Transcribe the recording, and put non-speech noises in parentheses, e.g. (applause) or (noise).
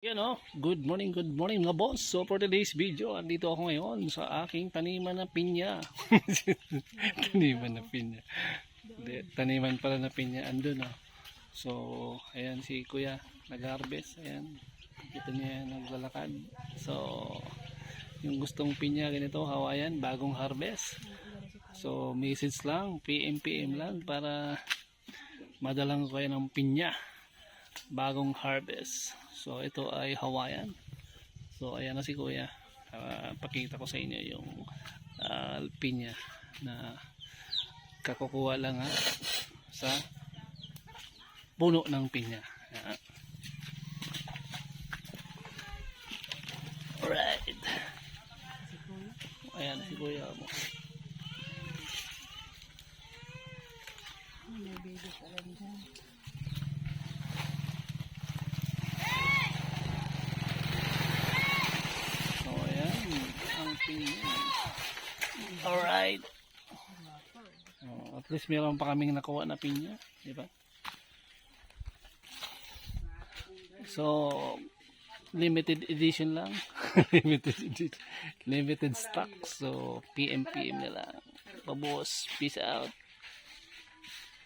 Yan o, good morning, good morning mga boss. So for today's video, andito ako ngayon sa aking taniman na pinya. (laughs) taniman na pinya. Taniman pala na pinya, andun o. So, ayan si kuya, nag-harvest, ayan. Kita niya naglalakad. So, yung gustong pinya ganito, Hawaiian, bagong harvest. So, message lang, PM PM lang para madalang kayo ng pinya bagong harvest. So ito ay Hawaiian. So ayan na si Kuya. Ah, pakita ko sa inyo yung uh, pinya na kakukuha lang ha, sa puno ng pinya. Ayan. Alright. Ayan si Kuya mo. So ayan, pinya. Alright. Oh, at least meron pa kaming nakuha na pinya, di ba? So, limited edition lang. (laughs) limited edition. Limited stock. So, PM PM na lang. Pabos. Peace out.